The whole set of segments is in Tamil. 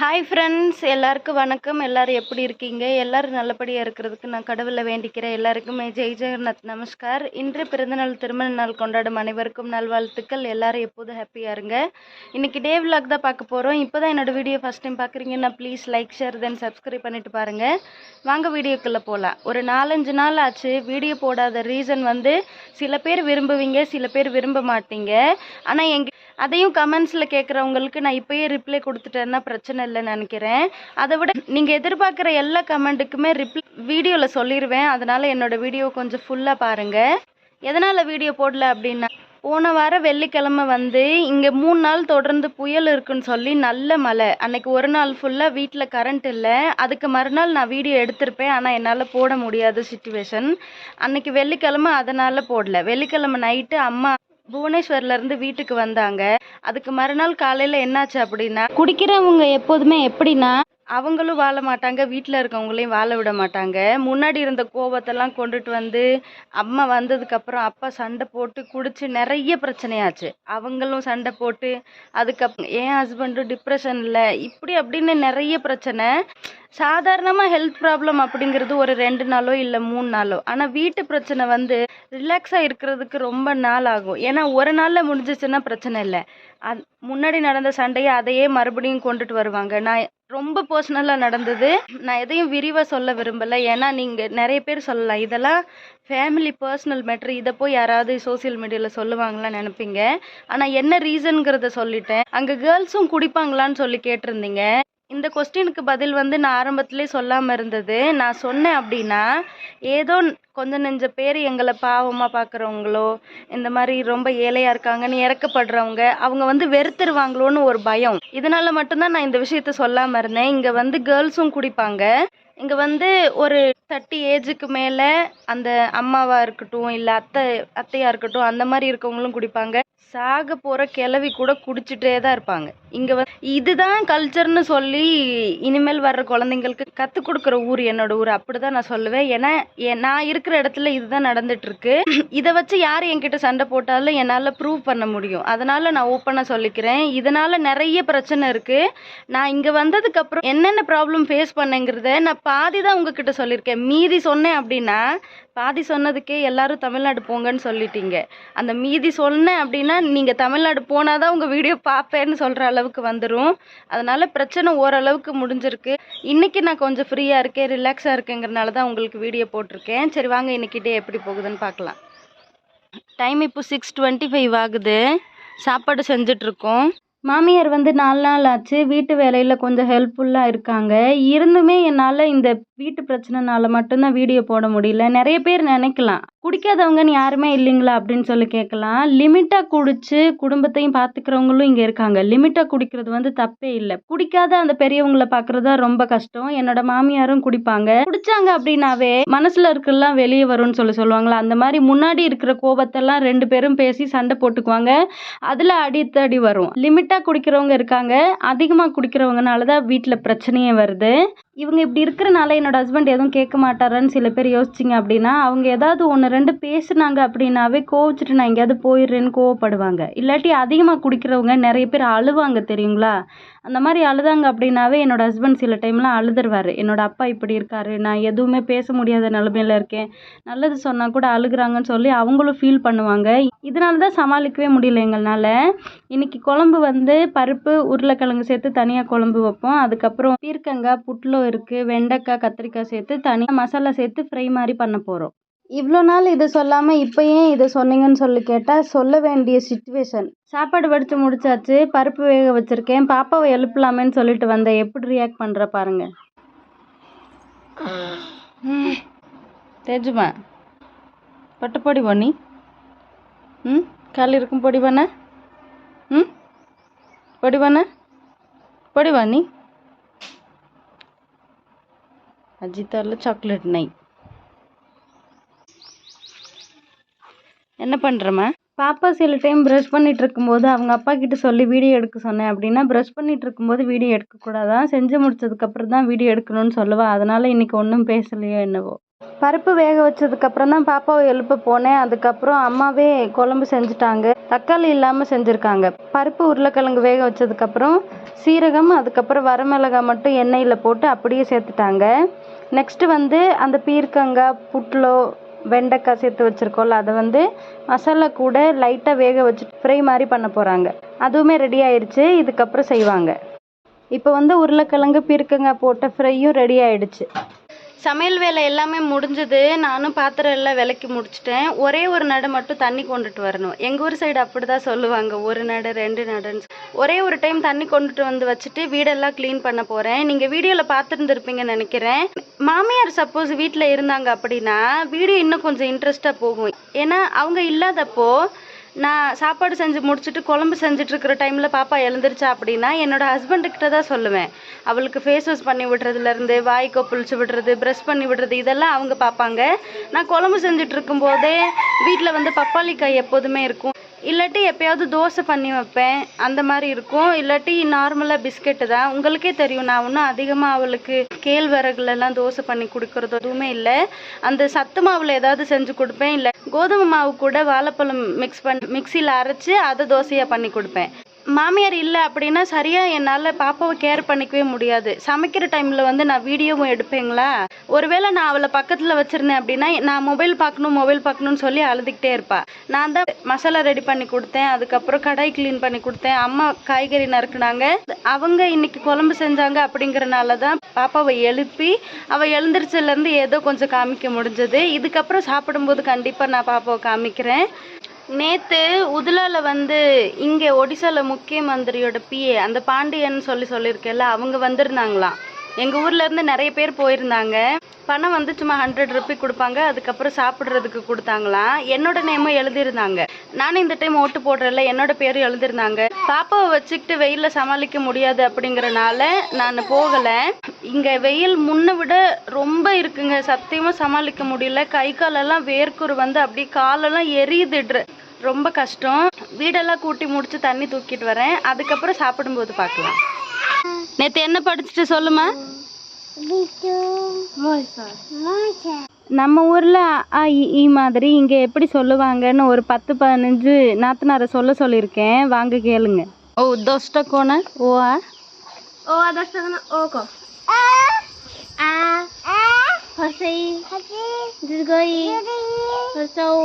ஹாய் ஃப்ரெண்ட்ஸ் எல்லாருக்கும் வணக்கம். எல்லாரும் எப்படி இருக்கீங்க? எல்லோரும் நல்லபடியாக இருக்கிறதுக்கு நான் கடவுளை வேண்டிக்கிறேன். எல்லாருக்குமே ஜெய் ஜெகநாத் நமஸ்கார். இன்று பிறந்தநாள் திருமண நாள் கொண்டாடும் அனைவருக்கும் நல்வாழ்த்துக்கள். எல்லோரும் எப்போதும் ஹாப்பியாக இருங்க. இன்னைக்கு டே விலாக் தான் பார்க்க போகிறோம் இப்போ தான் என்னோட வீடியோ ஃபஸ்ட் டைம் பார்க்குறீங்கன்னா please like share then subscribe பண்ணிட்டு பாருங்கள் வாங்க வீடியோக்குள்ளே போகலாம் ஒரு நாலஞ்சு நாள் ஆச்சு. வீடியோ போடாத ரீசன் வந்து சில பேர் விரும்புவீங்க சில பேர் விரும்ப மாட்டீங்க. ஆனால் எங்கள் அதையும் கமெண்ட்ஸில் கேட்குறவங்களுக்கு நான் இப்போயே ரிப்ளை கொடுத்துட்டேன்னா பிரச்சனை இல்லைன்னு நினைக்கிறேன். அதை விட நீங்கள் எதிர்பார்க்குற எல்லா கமெண்ட்டுக்குமே ரிப்ளை வீடியோவில் சொல்லிடுவேன் அதனால் என்னோட வீடியோ கொஞ்சம் ஃபுல்லாக பாருங்கள் எதனால் வீடியோ போடல அப்படின்னா போன வாரம் வெள்ளிக்கிழமை வந்து இங்கே மூணு நாள் தொடர்ந்து புயல் இருக்குன்னு சொல்லி நல்ல மழை. அன்னைக்கு ஒரு நாள் ஃபுல்லாக வீட்டில் கரண்ட் இல்லை. அதுக்கு மறுநாள் நான் வீடியோ எடுத்திருப்பேன். ஆனால் என்னால் போட முடியாத சுச்சுவேஷன் அன்னைக்கு வெள்ளிக்கிழமை அதனால் போடல. வெள்ளிக்கிழமை நைட்டு அம்மா புவனேஸ்வர்ல இருந்து வீட்டுக்கு வந்தாங்க. அதுக்கு மறுநாள் காலையில என்னாச்சு அப்படின்னா குடிக்கிறவங்க எப்போதுமே எப்படின்னா அவங்களும் வாழ மாட்டாங்க வீட்டில் இருக்கவங்களையும் வாழ விட மாட்டாங்க. முன்னாடி இருந்த கோபத்தெல்லாம் கொண்டுட்டு வந்து அம்மா வந்ததுக்கப்புறம் அப்பா சண்டை போட்டு குடிச்சு நிறைய பிரச்சனையாச்சு. அவங்களும் சண்டை போட்டு அதுக்கப்புறம் என் ஹஸ்பண்டும் டிப்ரெஷனில் இப்படி அப்படின்னு நிறைய பிரச்சனை. சாதாரணமாக ஹெல்த் ப்ராப்ளம் அப்படிங்கிறது ஒரு ரெண்டு நாளோ இல்லை மூணு நாளோ. ஆனால் வீட்டு பிரச்சனை வந்து ரிலாக்ஸாக இருக்கிறதுக்கு ரொம்ப நாள் ஆகும். ஏன்னா ஒரு நாளில் முடிஞ்சிச்சுன்னா பிரச்சனை இல்லை. அது முன்னாடி நடந்த சண்டையை அதையே மறுபடியும் கொண்டுட்டு வருவாங்க. நான் ரொம்ப பர்சனலாக நடந்தது. நான் எதையும் விரிவாக சொல்ல விரும்பலை. ஏன்னா நீங்கள் நிறைய பேர் சொல்லலாம். இதெல்லாம் ஃபேமிலி பர்சனல் மேட்ரு இதை போய் யாராவது சோஷியல் மீடியாவில் சொல்லுவாங்களான்னு நினைப்பீங்க. ஆனால் என்ன ரீசனுங்கிறத சொல்லிட்டேன். அங்கே கேர்ள்ஸும் குடிப்பாங்களான்னு சொல்லி கேட்டிருந்தீங்க. இந்த கொஸ்டினுக்கு பதில் வந்து நான் ஆரம்பத்திலே சொல்லாமல் இருந்தது. நான் சொன்னேன் அப்படின்னா ஏதோ கொஞ்சம் நெஞ்ச பேர் எங்களை பாவமாக பார்க்குறவங்களோ இந்த மாதிரி ரொம்ப ஏழையாக இருக்காங்கன்னு இறக்கப்படுறவங்க அவங்க வந்து வெறுத்துருவாங்களோன்னு ஒரு பயம். இதனால மட்டும்தான் நான் இந்த விஷயத்த சொல்லாமல் இருந்தேன். இங்கே வந்து கேர்ள்ஸும் குடிப்பாங்க. இங்கே வந்து ஒரு தேர்ட்டி ஏஜுக்கு மேலே அந்த அம்மாவாக இருக்கட்டும் இல்லை அத்தை அத்தையாக இருக்கட்டும் அந்த மாதிரி இருக்கவங்களும் குடிப்பாங்க. சாக போகிற கிளவி கூட குடிச்சிட்டே தான் இருப்பாங்க. இங்கே வந்து இதுதான் கல்ச்சர்னு சொல்லி இனிமேல் வர்ற குழந்தைங்களுக்கு கற்றுக் கொடுக்குற ஊர் என்னோட ஊர். அப்படி தான் நான் சொல்லுவேன். ஏன்னா நான் இருக்கிற இடத்துல இதுதான் நடந்துட்டுருக்கு. இதை வச்சு யார் என்கிட்ட சண்டை போட்டாலும் என்னால் ப்ரூவ் பண்ண முடியும். அதனால் நான் ஓப்பனாக சொல்லிக்கிறேன். இதனால் நிறைய பிரச்சனை இருக்குது நான் இங்கே வந்ததுக்கப்புறம் என்னென்ன ப்ராப்ளம் ஃபேஸ் பண்ணேங்கிறத நான் பாதி தான் உங்ககிட்ட சொல்லியிருக்கேன் மீதி சொன்னேன் அப்படின்னா பாதி சொன்னதுக்கே எல்லாரும் தமிழ்நாடு போங்கன்னு சொல்லிட்டீங்க. அந்த மீதி சொன்னேன் அப்படின்னா நீங்கள் தமிழ்நாடு போனால் தான் உங்கள் வீடியோ பார்ப்பேன்னு சொல்கிற அளவுக்கு வந்துடும் அதனால் பிரச்சனை ஓரளவுக்கு முடிஞ்சிருக்கு. இன்றைக்கி நான் கொஞ்சம் ஃப்ரீயாக இருக்கேன் ரிலாக்ஸாக இருக்கேங்கிறனால தான் உங்களுக்கு வீடியோ போட்டிருக்கேன். சரி வாங்க இன்னைக்கு டே எப்படி போகுதுன்னு பார்க்கலாம் டைம் இப்போ சிக்ஸ் டுவெண்ட்டி ஃபைவ் ஆகுது. சாப்பாடு செஞ்சிட்ருக்கோம் மாமியார் வந்து நாலு நாள் ஆச்சு வீட்டு வேலையில் கொஞ்சம் ஹெல்ப்ஃபுல்லாக இருக்காங்க. இருந்துமே என்னால் இந்த வீட்டு பிரச்சனைனால மட்டும்தான் வீடியோ போட முடியல. நிறைய பேர் நினைக்கலாம் குடிக்காதவங்கன்னு யாருமே இல்லைங்களா அப்படின்னு சொல்லி கேட்கலாம். லிமிட்டாக குடிச்சு குடும்பத்தையும் பார்த்துக்கிறவங்களும் இங்கே இருக்காங்க. லிமிட்டாக குடிக்கிறது வந்து தப்பே இல்லை. குடிக்காத அந்த பெரியவங்கள பார்க்குறது தான் ரொம்ப கஷ்டம். என்னோட மாமியாரும் குடிப்பாங்க. குடிச்சாங்க அப்படின்னாவே மனசில் இருக்கலாம் வெளியே வரும்னு சொல்லி சொல்லுவாங்களா? அந்த மாதிரி முன்னாடி இருக்கிற கோபத்தெல்லாம் ரெண்டு பேரும் பேசி சண்டை போட்டுக்குவாங்க. அதில் அடித்தடி வரும். லிமிட்டாக குடிக்கிறவங்க இருக்காங்க. அதிகமாக குடிக்கிறவங்கனால தான் வீட்டில் பிரச்சனையே வருது. இவங்க இப்படி இருக்கிறனால என்னோட ஹஸ்பண்ட் எதுவும் கேட்க மாட்டாரான்னு சில பேர் யோசிச்சிங்க அப்படின்னா அவங்க ஏதாவது ஒன்று ரெண்டு பேசுனாங்க அப்படின்னாவே கோவிச்சிட்டு நான் எங்கேயாவது போயிடுறேன்னு கோவப்படுவாங்க. இல்லாட்டி அதிகமாக குடிக்கிறவங்க நிறைய பேர் அழுவாங்க தெரியுங்களா? அந்த மாதிரி அழுதாங்க அப்படின்னாவே என்னோட ஹஸ்பண்ட் சில டைம்லாம் அழுதுருவார். என்னோடய அப்பா இப்படி இருக்காரு நான் எதுவுமே பேச முடியாத நிலமையில இருக்கேன். நல்லது சொன்னால் கூட அழுகுறாங்கன்னு சொல்லி அவங்களும் ஃபீல் பண்ணுவாங்க. இதனால தான் சமாளிக்கவே முடியல எங்களால். இன்றைக்கி குழம்பு வந்து பருப்பு உருளைக்கிழங்கு சேர்த்து தனியாக குழம்பு வைப்போம். அதுக்கப்புறம் பீர்க்கங்காய் புட்லோ இருக்குது வெண்டைக்காய் கத்திரிக்காய் சேர்த்து தனியாக மசாலா சேர்த்து ஃப்ரை மாதிரி பண்ண போகிறோம் இவ்வளோ நாள் இதை சொல்லாமல் இப்போ ஏன் இதை சொன்னீங்கன்னு சொல்லி கேட்டால் சொல்ல வேண்டிய சுச்சுவேஷன் சாப்பாடு வடித்து முடிச்சாச்சு பருப்பு வேக வச்சுருக்கேன் பாப்பாவை எழுப்பலாமேன்னு சொல்லிட்டு வந்தேன். எப்படி ரியாக்ட் பண்ணுற பாருங்க. ம். தேஜுமா பட்டு பொடி பண்ணி ம் கால் இருக்கும் பொடி பண்ண. ம் பொடி பண்ண. பொடி பண்ணி அஜித்தாரில் சாக்லேட் நைட் என்ன பண்ணுறம்மா பாப்பா சில டைம் ப்ரஷ் பண்ணிகிட்டு இருக்கும்போது அவங்க அப்பா கிட்ட சொல்லி வீடியோ எடுக்க சொன்னேன். அப்படின்னா ப்ரஷ் பண்ணிகிட்டு இருக்கும்போது வீடியோ எடுக்கக்கூடாதான் செஞ்சு முடிச்சதுக்கப்புறம் தான் வீடியோ எடுக்கணும்னு சொல்லுவா. அதனால் இன்னைக்கு ஒன்றும் பேசலையோ என்னவோ. பருப்பு வேக வச்சதுக்கப்புறம் தான் பாப்பாவை எழுப்ப போனேன். அதுக்கப்புறம் அம்மாவே குழம்பு செஞ்சுட்டாங்க. தக்காளி இல்லாமல் செஞ்சுருக்காங்க. பருப்பு உருளைக்கிழங்கு வேக வச்சதுக்கப்புறம் சீரகம் அதுக்கப்புறம் வரமிளகாய் மட்டும் எண்ணெயில் போட்டு அப்படியே சேர்த்துட்டாங்க. நெக்ஸ்ட்டு வந்து அந்த பீர்க்கங்காய் புட்லோ வெண்டைக்காய் சேர்த்து வச்சுருக்கோம்ல அதை வந்து மசாலா கூட லைட்டாக வேக வச்சு ஃப்ரை மாதிரி பண்ண போகிறாங்க அதுவுமே ரெடி ஆயிடுச்சு இதுக்கப்புறம் செய்வாங்க. இப்போ வந்து உருளைக்கிழங்கு பீர்க்கங்காய் போட்ட ஃப்ரையும் ரெடி ஆயிடுச்சு. சமையல் வேலை எல்லாமே முடிஞ்சது. நானும் பாத்திரம் எல்லாம் விளக்கி முடிச்சிட்டேன். ஒரே ஒரு நடு மட்டும் தண்ணி கொண்டுட்டு வரணும். எங்கள் ஊர் சைடு அப்படி தான் சொல்லுவாங்க. ஒரு நடு ரெண்டு நடுன்னு ஒரே ஒரு டைம் தண்ணி கொண்டுட்டு வந்து வச்சுட்டு வீடெல்லாம் க்ளீன் பண்ண போகிறேன் நீங்கள் வீடியோவில் பார்த்துருந்துருப்பீங்கன்னு நினைக்கிறேன். மாமியார் சப்போஸ் வீட்டில் இருந்தாங்க அப்படின்னா வீடியோ இன்னும் கொஞ்சம் இன்ட்ரெஸ்ட்டாக போகும். ஏன்னா அவங்க இல்லாதப்போ நான் சாப்பாடு செஞ்சு முடிச்சுட்டு குழம்பு செஞ்சுட்டு இருக்கிற டைமில் பாப்பா எழுந்திருச்சா அப்படின்னா என்னோட ஹஸ்பண்டுக்கிட்ட தான் சொல்லுவேன். அவளுக்கு ஃபேஸ் வாஷ் பண்ணி விடுறதுலேருந்து வாய் கொப்பளிச்சு விடுறது ப்ரெஷ் பண்ணி விடுறது இதெல்லாம் அவங்க பார்ப்பாங்க. நான் குழம்பு செஞ்சுட்டு இருக்கும்போதே வீட்டில் வந்து பப்பாளிக்காய் எப்போதுமே இருக்கும். இல்லாட்டி எப்பயாவது தோசை பண்ணி வைப்பேன். அந்த மாதிரி இருக்கும். இல்லாட்டி நார்மலாக பிஸ்கெட்டு தான். உங்களுக்கே தெரியும் நான் ஒன்றும் அதிகமாக அவளுக்கு கேழ்வரகுலலாம் தோசை பண்ணி கொடுக்கறது எதுவுமே இல்லை. அந்த சத்து மாவில் ஏதாவது செஞ்சு கொடுப்பேன். இல்லை கோதுமை மாவு கூட வாழைப்பழம் மிக்ஸ் பண்ணி மிக்சியில் அரைச்சி அதை தோசையாக பண்ணி கொடுப்பேன். மாமியார் இல்லை அப்படின்னா சரியாக என்னால் பாப்பாவை கேர் பண்ணிக்கவே முடியாது. சமைக்கிற டைமில் வந்து நான் வீடியோவும் எடுப்பேங்களா? ஒருவேளை நான் அவளை பக்கத்தில் வச்சுருந்தேன் அப்படின்னா நான் மொபைல் பார்க்கணும் மொபைல் பார்க்கணும்னு சொல்லி அழுதுகிட்டே இருப்பா. நான் தான் மசாலா ரெடி பண்ணி கொடுத்தேன் அதுக்கப்புறம் கடாய் க்ளீன் பண்ணி கொடுத்தேன் அம்மா காய்கறி நறுக்குனாங்க. அவங்க இன்னைக்கு குழம்பு செஞ்சாங்க அப்படிங்கறனால தான் பாப்பாவை எழுப்பி அவள் எழுந்திரிச்சிலேருந்து ஏதோ கொஞ்சம் காமிக்க முடிஞ்சது. இதுக்கப்புறம் சாப்பிடும்போது கண்டிப்பாக நான் பாப்பாவை காமிக்கிறேன். நேத்து உதுலால வந்து இங்கே ஒடிசால முக்கிய மந்திரியோட பிஏ அந்த பாண்டியன் சொல்லி சொல்லியிருக்கேன்ல அவங்க வந்திருந்தாங்களாம். எங்கள் ஊர்லேருந்து நிறைய பேர் போயிருந்தாங்க. பணம் வந்து சும்மா ஹண்ட்ரட் ருபி கொடுப்பாங்க. அதுக்கப்புறம் சாப்பிட்றதுக்கு கொடுத்தாங்களாம் என்னோட நேமும் எழுதியிருந்தாங்க. நானும் இந்த டைம் ஓட்டு போடுறல என்னோட பேரும் எழுதியிருந்தாங்க. பாப்பாவை வச்சுக்கிட்டு வெயிலில் சமாளிக்க முடியாது அப்படிங்கறனால நான் போகலை. இங்கே வெயில் முன்ன விட ரொம்ப இருக்குங்க. சத்தியமாக சமாளிக்க முடியல. கை காலெல்லாம் வேர்க்குரு வந்து அப்படியே காலெல்லாம் எரியுதுடுற ரொம்ப கஷ்டம். வீடெல்லாம் கூட்டி முடிச்சு தண்ணி தூக்கிட்டு வரேன். அதுக்கப்புறம் சாப்பிடும்போது பார்க்கலாம். நேத்து என்ன படிச்சுட்டு சொல்லுமா நம்ம ஊர்ல அ இ, ஈ மாதிரி இங்க எப்படி சொல்லுவாங்கன்னு ஒரு பத்து பதினஞ்சு நாத்தனாரை சொல்ல சொல்லியிருக்கேன் வாங்க கேளுங்க ஓ தோஷ்ட கோண ஓ ஆ O adaptando oko. A. Hosei. Dugoi. Hosou.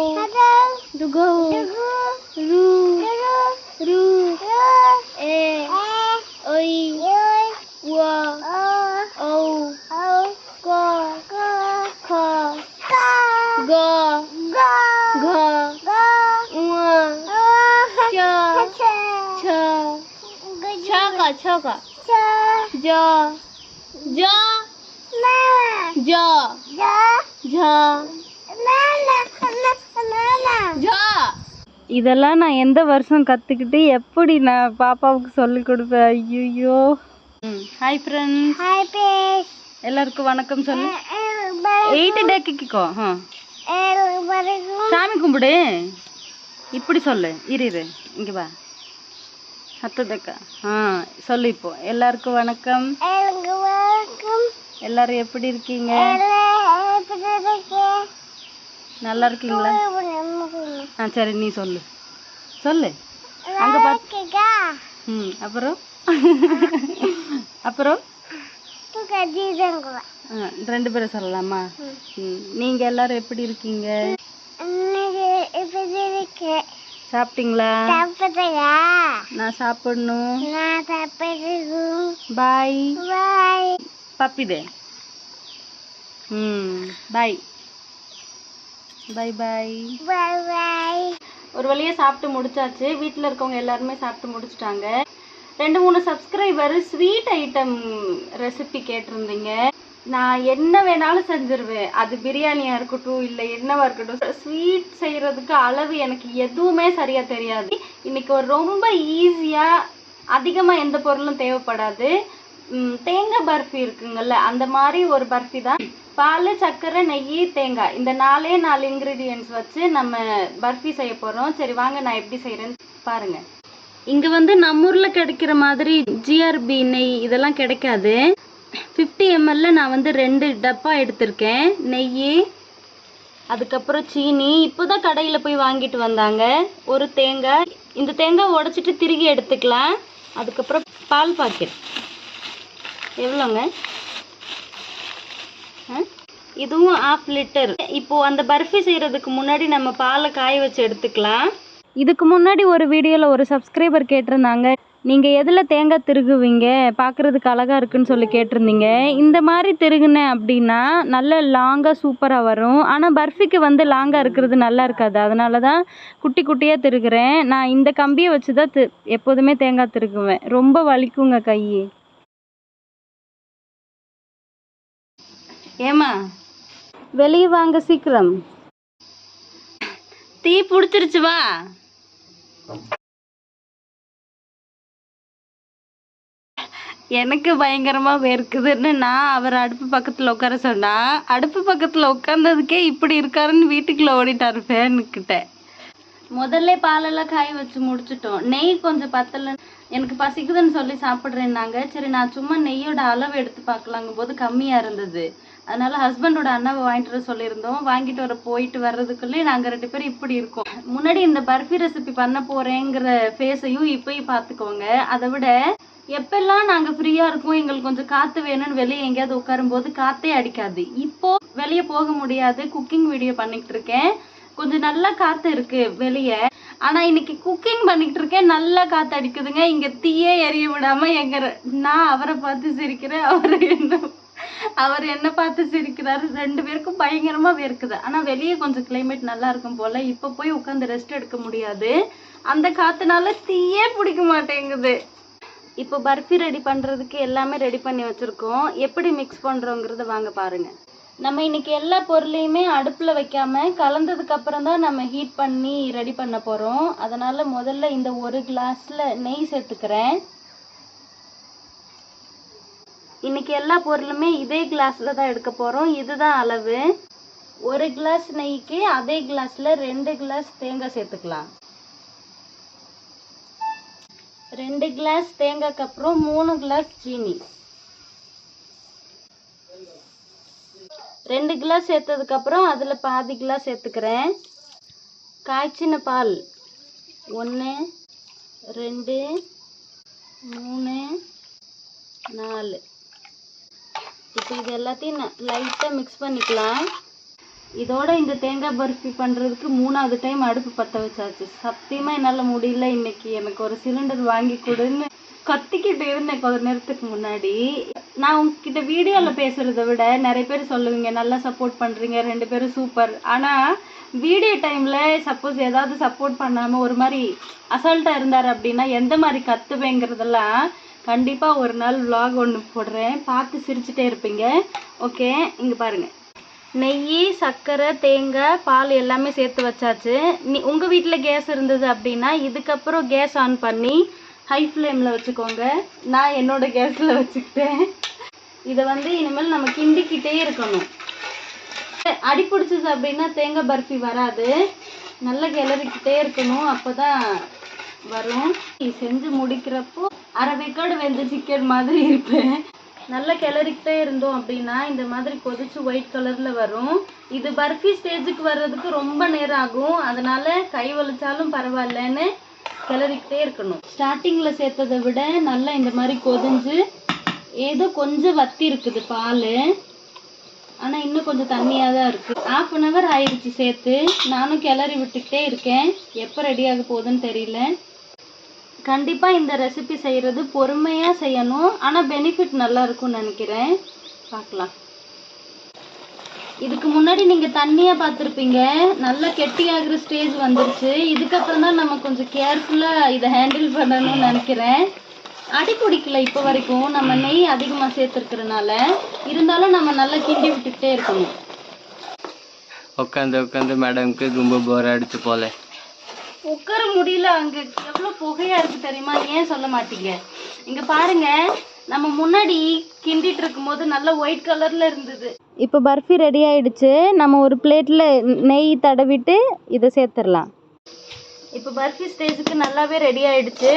Dugou. Ru. Ru. A Oi. Wo. Jo. Jo. Jo. Jo. Jo. இதெல்லாம் நான் எந்த வருஷம் கற்றுக்கிட்டு எப்படி நான் பாப்பாவுக்கு சொல்லி கொடுப்பேன்? ஐயோ ஹாய் ஃப்ரெண்ட்ஸ் Hi, fish. எல்லாருக்கும் வணக்கம் சொல்லு. எயிட் டேக்கிக்கோ. சாமி கும்பிடு. இப்படி சொல்லு. இரு இரு. இங்க வா. சத்ததக்கா ஆ சொல்லு இப்போ. எல்லாருக்கும் வணக்கம். Welcome. எல்லாரும் எப்படி இருக்கீங்க. நல்லா இருக்கீங்களா? ஆ சரி நீ சொல்லு. சொல்லு. அங்க பாத்து ம் அப்புறம்? அப்புறம்? ரெண்டு பேரும் சொல்லலாமா? ம். நீங்க எல்லாரும் எப்படி இருக்கீங்க? சாப்பிட்டீங்களா? நான் சாப்பிடணும். பாய். பப்பிதே ம் பாய். பாய் பாய். ஒரு வழியா சாப்பிட்டு முடிச்சாச்சு. வீட்டில் இருக்கவங்க எல்லாருமே சாப்பிட்டு முடிச்சிட்டாங்க. ரெண்டு மூணு சப்ஸ்கிரைபர் ஸ்வீட் ஐட்டம் ரெசிபி கேட்டிருந்தீங்க. நான் என்ன வேணாலும் செஞ்சிருவேன். அது பிரியாணியா இருக்கட்டும் இல்லை என்னவா இருக்கட்டும் ஸ்வீட் செய்யறதுக்கு அளவு எனக்கு எதுவுமே சரியா தெரியாது. இன்னைக்கு ஒரு ரொம்ப ஈஸியா அதிகமா எந்த பொருளும் தேவைப்படாது. தேங்காய் பர்ஃபி இருக்குங்கல்ல அந்த மாதிரி ஒரு பர்ஃபி தான். பால் சர்க்கரை நெய் தேங்காய் இந்த நாலே நாலு இன்க்ரீடியன்ஸ் வச்சு நம்ம பர்ஃபி செய்ய போறோம். சரி வாங்க நான் எப்படி செய்யறேன்னு பாருங்க. இங்க வந்து நம்ம ஊர்ல கிடைக்கிற மாதிரி ஜிஆர்பி நெய் இதெல்லாம் கிடைக்காது. ஃபிஃப்டி எம்எல்ல நான் வந்து ரெண்டு டப்பா எடுத்திருக்கேன். நெய் அதுக்கப்புறம் சீனி. இப்போதான் கடையில் போய் வாங்கிட்டு வந்தாங்க. ஒரு தேங்காய். இந்த தேங்காய் உடைச்சிட்டு திருகி எடுத்துக்கலாம். அதுக்கப்புறம் பால் பாக்கெட். எவ்வளோங்க? இதுவும் ஆஃப் லிட்டர் இப்போ அந்த பர்ஃபி செய்யறதுக்கு முன்னாடி நம்ம பாலை காய வச்சு எடுத்துக்கலாம். இதுக்கு முன்னாடி ஒரு வீடியோவில் ஒரு சப்ஸ்கிரைபர் கேட்டிருந்தாங்க. நீங்கள் எதில் தேங்காய் திருகுவீங்க? பார்க்குறதுக்கு அழகாக இருக்குன்னு சொல்லி கேட்டிருந்தீங்க. இந்த மாதிரி திருகுனேன் அப்படின்னா நல்ல லாங்காக சூப்பராக வரும். ஆனால் பர்ஃபிக்கு வந்து லாங்காக இருக்கிறது நல்லா இருக்காது. அதனால தான் குட்டி குட்டியாக திருகுறேன். நான் இந்த கம்பியை வச்சு தான் தி எப்போதுமே தேங்காய் திருகுவேன். ரொம்ப வலிக்குங்க கை ஏமா வெளியே வாங்க சீக்கிரம். தீ பிடிச்சிருச்சு வா. எனக்கு பயங்கரமா வேர்க்குதுன்னு நான் அவர் அடுப்பு பக்கத்துல உட்கார சொன்னா அடுப்பு பக்கத்துல உட்கார்ந்ததுக்கே இப்படி இருக்காருன்னு வீட்டுக்குள்ளே ஓடிட்டார் ஃபேனுக்கிட்ட முதல்ல பாலெல்லாம் காய வச்சு முடிச்சிட்டோம். நெய் கொஞ்சம் பத்தல. எனக்கு பசிக்குதுன்னு சொல்லி சாப்பிட்றேன்னாங்க. சரி நான் சும்மா நெய்யோட அளவு எடுத்து பார்க்கலாங்கும் போது கம்மியா இருந்தது. அதனால ஹஸ்பண்டோட அண்ணாவை வாங்கிட்டு வர சொல்லியிருந்தோம். வாங்கிட்டு வர போயிட்டு வர்றதுக்குள்ளே நாங்கள் ரெண்டு பேரும் இப்படி இருக்கோம். முன்னாடி இந்த பர்ஃபி ரெசிபி பண்ண போறேங்கிற ஃபேஸையும் இப்போயும் பார்த்துக்கோங்க. அதை விட எப்பெல்லாம் நாங்க ஃப்ரீயா இருக்கோம் எங்களுக்கு கொஞ்சம் காத்து வேணும்னு வெளியே எங்கேயாவது உட்காரும் போது காத்தே அடிக்காது. இப்போ வெளியே போக முடியாது குக்கிங் வீடியோ பண்ணிட்டு இருக்கேன். கொஞ்சம் நல்லா காத்து இருக்கு வெளியே. ஆனா இன்னைக்கு குக்கிங் பண்ணிட்டு இருக்கேன் நல்லா காத்து அடிக்குதுங்க. இங்க தீயே எரிய விடாம எங்க நான் அவரை பார்த்து சிரிக்கிறேன். அவர் என்ன அவர் என்ன பார்த்து சிரிக்கிறாரு. ரெண்டு பேருக்கும் பயங்கரமா வேர்க்குது. ஆனா வெளியே கொஞ்சம் கிளைமேட் நல்லா இருக்கும் போல. இப்ப போய் உட்காந்து ரெஸ்ட் எடுக்க முடியாது. அந்த காத்துனால தீயே பிடிக்க மாட்டேங்குது. இப்போ பர்ஃபி ரெடி பண்ணுறதுக்கு எல்லாமே ரெடி பண்ணி வச்சுருக்கோம். எப்படி மிக்ஸ் பண்ணுறோங்கிறத வாங்க பாருங்க. நம்ம இன்னைக்கு எல்லா பொருளையுமே அடுப்பில் வைக்காம கலந்ததுக்கப்புறம் தான் நம்ம ஹீட் பண்ணி ரெடி பண்ண போகிறோம் அதனால் முதல்ல இந்த ஒரு கிளாஸில் நெய் சேர்த்துக்கிறேன். இன்னைக்கு எல்லா பொருளுமே இதே கிளாஸில் தான் எடுக்க போகிறோம் இதுதான் அளவு. ஒரு கிளாஸ் நெய்க்கு அதே கிளாஸில் ரெண்டு கிளாஸ் தேங்காய் சேர்த்துக்கலாம். ரெண்டு கிளாஸ் தேங்காய்க்கு அப்புறம் மூணு கிளாஸ் சீனி. ரெண்டு கிளாஸ் சேர்த்ததுக்கப்புறம் அதில் பாதி கிளாஸ் சேர்த்துக்கிறேன். காய்ச்சின பால். ஒன்று ரெண்டு மூணு நாலு. இப்போ இது எல்லாத்தையும் லைட்டாக மிக்ஸ் பண்ணிக்கலாம். இதோட இந்த தேங்காய் பர்ஃபி பண்ணுறதுக்கு மூணாவது டைம் அடுப்பு பற்ற வச்சாச்சு. சத்தியமாக என்னால் முடியல இன்னைக்கு. எனக்கு ஒரு சிலிண்டர் வாங்கி கொடுன்னு கத்திக்கிட்டு இருந்தேன் கொஞ்ச நேரத்துக்கு முன்னாடி. நான் உங்ககிட்ட வீடியோவில் பேசுகிறத விட நிறைய பேர் சொல்லுவீங்க நல்லா சப்போர்ட் பண்ணுறீங்க ரெண்டு பேரும் சூப்பர் ஆனால் வீடியோ டைமில் சப்போஸ் ஏதாவது சப்போர்ட் பண்ணாமல் ஒரு மாதிரி அசால்ட்டாக இருந்தார் அப்படின்னா எந்த மாதிரி கத்துவேங்கிறதெல்லாம் கண்டிப்பாக ஒரு நாள் விலாக் ஒன்று போடுறேன். பார்த்து சிரிச்சுட்டே இருப்பீங்க. ஓகே இங்கே பாருங்கள் நெய் சர்க்கரை தேங்காய் பால் எல்லாமே சேர்த்து வச்சாச்சு. நீ உங்கள் வீட்டில் கேஸ் இருந்தது அப்படின்னா இதுக்கப்புறம் கேஸ் ஆன் பண்ணி ஹை ஃப்ளேமில் வச்சுக்கோங்க. நான் என்னோட கேஸில் வச்சுக்கிட்டேன். இதை வந்து இனிமேல் நம்ம கிண்டிக்கிட்டே இருக்கணும். அடி பிடிச்சது அப்படின்னா தேங்காய் பர்ஃபி வராது. நல்லா கிளறிக்கிட்டே இருக்கணும். அப்பதான் வரும். செஞ்சு முடிக்கிறப்போ அரை வேக்காடு வெந்த சிக்கன் மாதிரி இருப்பேன். நல்லா கிளறிக்கிட்டே இருந்தோம் அப்படின்னா இந்த மாதிரி கொதிச்சு ஒயிட் கலர்ல வரும். இது பர்ஃபி ஸ்டேஜுக்கு வர்றதுக்கு ரொம்ப நேரம் ஆகும். அதனால கை வலிச்சாலும் பரவாயில்லன்னு கிளறிக்கிட்டே இருக்கணும். ஸ்டார்டிங்ல சேர்த்ததை விட நல்லா இந்த மாதிரி கொதிஞ்சு ஏதோ கொஞ்சம் வத்தி இருக்குது பால். ஆனால் இன்னும் கொஞ்சம் தண்ணியாக தான் இருக்குது ஆஃப் அன் ஹவர் ஆயிடுச்சு சேர்த்து. நானும் கிளறி விட்டுக்கிட்டே இருக்கேன். எப்போ ரெடி ஆக போகுதுன்னு தெரியல. கண்டிப்பாக இந்த ரெசிபி செய்கிறது பொறுமையாக செய்யணும். ஆனால் பெனிஃபிட் நல்லா இருக்கும்னு நினைக்கிறேன். பார்க்கலாம் இதுக்கு முன்னாடி நீங்கள் தண்ணியாக பார்த்துருப்பீங்க நல்லா கெட்டியாகிற ஸ்டேஜ் வந்துருச்சு. இதுக்கப்புறம் தான் நம்ம கொஞ்சம் கேர்ஃபுல்லாக இதை ஹேண்டில் பண்ணணும்னு நினைக்கிறேன். அடி பிடிக்கல இப்போ வரைக்கும். நம்ம நெய் அதிகமாக சேர்த்துருக்கறனால இருந்தாலும் நம்ம நல்லா கிண்டி விட்டுக்கிட்டே இருக்கணும். உட்காந்து உட்காந்து மேடம்க்கு ரொம்ப போர் அடிச்சு போல. உட்கார முடியல அங்க எவ்வளவு புகையா இருக்கு தெரியுமா? ஏன் சொல்ல மாட்டீங்க? இங்க பாருங்க நம்ம முன்னாடி கிண்டிட்டு இருக்கும்போது நல்ல ஒயிட் கலர்ல இருந்தது. இப்போ பர்ஃபி ரெடி ஆயிடுச்சு. நம்ம ஒரு பிளேட்ல நெய் தடவிட்டு இதை சேர்த்துடலாம். இப்போ பர்ஃபி ஸ்டேஜுக்கு நல்லாவே ரெடி ஆயிடுச்சு.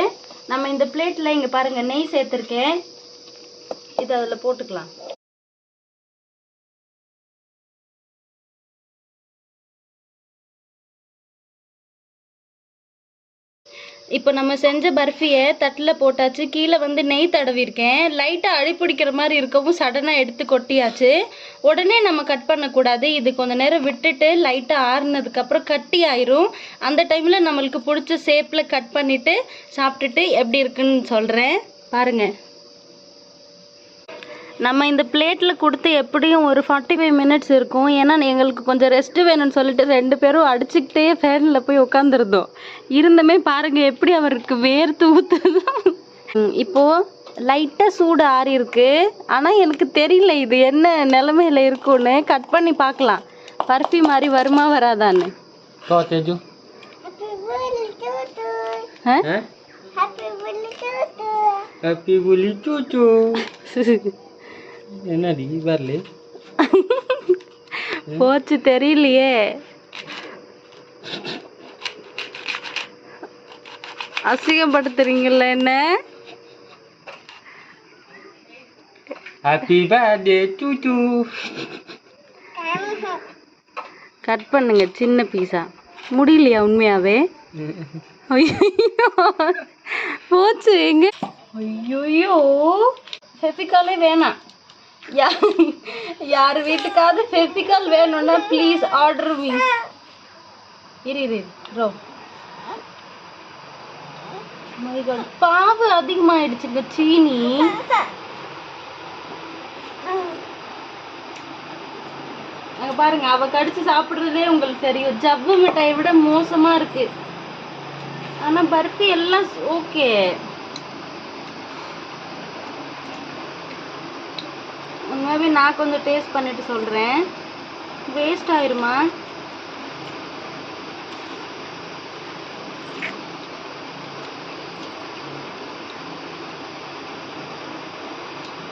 நம்ம இந்த பிளேட்ல இங்க பாருங்க நெய் சேர்த்துருக்கேன். இது அதுல போட்டுக்கலாம். இப்போ நம்ம செஞ்ச பர்ஃபியை தட்டில் போட்டாச்சு கீழே வந்து நெய் தடவிருக்கேன் லைட்டாக அழிப்பிடிக்கிற மாதிரி இருக்கவும் சடனாக எடுத்து கொட்டியாச்சு. உடனே நம்ம கட் பண்ணக்கூடாது. இது கொஞ்ச நேரம் விட்டுட்டு லைட்டாக ஆறுனதுக்கப்புறம் கட்டி ஆயிரும். அந்த டைமில் நம்மளுக்கு பிடிச்ச ஷேப்பில் கட் பண்ணிவிட்டு சாப்பிட்டுட்டு எப்படி இருக்குன்னு சொல்கிறேன் பாருங்கள் நம்ம இந்த பிளேட்டில் கொடுத்து எப்படியும் ஒரு ஃபார்ட்டி ஃபைவ் மினிட்ஸ் இருக்கும். ஏன்னா எங்களுக்கு கொஞ்சம் ரெஸ்ட் வேணும்னு சொல்லிட்டு ரெண்டு பேரும் அடிச்சுக்கிட்டே ஃபேனில் போய் உட்காந்துருந்தோம் இருந்துமே பாருங்க எப்படி அவருக்கு வேர்த்து ஊத்துது ம், இப்போ லைட்டாக சூடு ஆறி இருக்கு. ஆனால் எனக்கு தெரியல இது என்ன நிலமையில இருக்கும்னு. கட் பண்ணி பார்க்கலாம். பர்ஃபி மாதிரி வருமா வராதான்னு. Kau Teju? Happy birthday to you. ஆ? Eh? Happy birthday to you. Happy Buli Cucu. என்ன டி வரல போச்சு தெரியலையே அசிங்கப்படுத்துறீங்கல்ல என்ன ஹாப்பி பர்த்டே Cucu. கட் பண்ணுங்க சின்ன பீஸா முடியலையா உண்மையாவே போச்சு எங்க ஐயோ ஃபெஃபிகாலே வேணாம் யார் வீட்டுக்காவது ஃபெஃபிகால் வேணும்னா ப்ளீஸ் ஆர்டர் மீ இரு இரு ரோ. பாவு அதிகமாயிடுச்சுங்க சீனி. அங்க பாருங்க அவ கடிச்சு சாப்பிடுறதே உங்களுக்கு தெரியும். ஜவ்வு மிட்டாயை விட மோசமா இருக்கு. ஆனா பருப்பி எல்லாம் ஓகே உண்மையாகவே நான் கொஞ்சம் டேஸ்ட் பண்ணிட்டு சொல்கிறேன் வேஸ்ட் ஆயிருமா?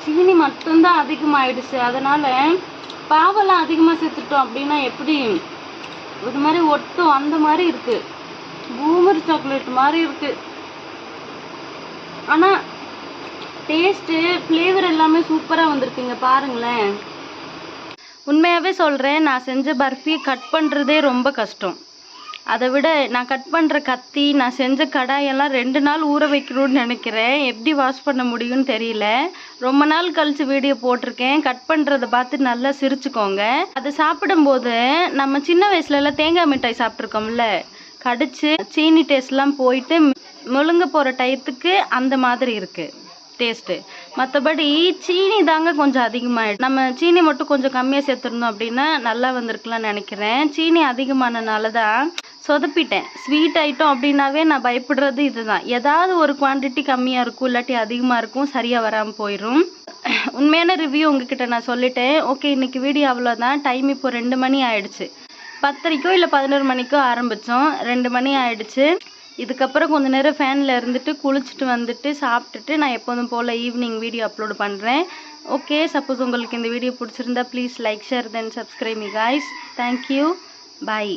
சீனி மட்டும்தான் அதிகமாகிடுச்சு அதனால் பாவெல்லாம் அதிகமாக சேர்த்துட்டோம் அப்படின்னா எப்படி? ஒரு மாதிரி ஒட்டும் அந்த மாதிரி இருக்கு. பூமர் சாக்லேட் மாதிரி இருக்குது ஆனால் டேஸ்ட்டு ஃப்ளேவர் எல்லாமே சூப்பராக வந்திருக்குங்க பாருங்களேன். உண்மையாகவே சொல்கிறேன் நான் செஞ்ச பர்ஃபி கட் பண்ணுறதே ரொம்ப கஷ்டம். அதை விட நான் கட் பண்ணுற கத்தி நான் செஞ்ச கடாயெல்லாம் ரெண்டு நாள் ஊற வைக்கணும்னு நினைக்கிறேன். எப்படி வாஷ் பண்ண முடியும்னு தெரியல. ரொம்ப நாள் கழித்து வீடியோ போட்டிருக்கேன். கட் பண்ணுறதை பார்த்து நல்லா சிரிச்சுக்கோங்க. அது சாப்பிடும்போது நம்ம சின்ன வயசுலலாம் தேங்காய் மிட்டாய் சாப்பிட்ருக்கோம்ல கடிச்சு சீனி டேஸ்ட்லாம் போயிட்டு முழுங்க போகிற டயத்துக்கு அந்த மாதிரி இருக்குது டேஸ்ட்டு மற்றபடி சீனி தாங்க கொஞ்சம் அதிகமாகிடும் நம்ம சீனி மட்டும் கொஞ்சம் கம்மியாக சேர்த்துருந்தோம் அப்படின்னா நல்லா வந்திருக்கலாம்னு நினைக்கிறேன். சீனி அதிகமானனால தான் சொதப்பிட்டேன். ஸ்வீட் ஐட்டம் அப்படின்னாவே நான் பயப்படுறது இதுதான். ஏதாவது ஒரு குவாண்டிட்டி கம்மியாக இருக்கும் இல்லாட்டி அதிகமாக இருக்கும் சரியாக வராமல் போயிடும் உண்மையான ரிவ்யூ உங்ககிட்ட நான் சொல்லிட்டேன். ஓகே இன்னைக்கு வீடியோ அவ்வளோதான் டைம் இப்போ ரெண்டு மணி ஆயிடுச்சு. பத்தரைக்கோ இல்லை பதினோரு மணிக்கோ ஆரம்பித்தோம் ரெண்டு மணி ஆயிடுச்சு. இதுக்கப்புறம் கொஞ்ச நேரம் ஃபேனில் இருந்துட்டு குளிச்சுட்டு வந்துட்டு சாப்பிட்டுட்டு நான் எப்போதும் போல் ஈவினிங் வீடியோ அப்லோட் பண்ணுறேன் ஓகே சப்போஸ் உங்களுக்கு இந்த வீடியோ பிடிச்சிருந்தா please like share then subscribe me guys thank you bye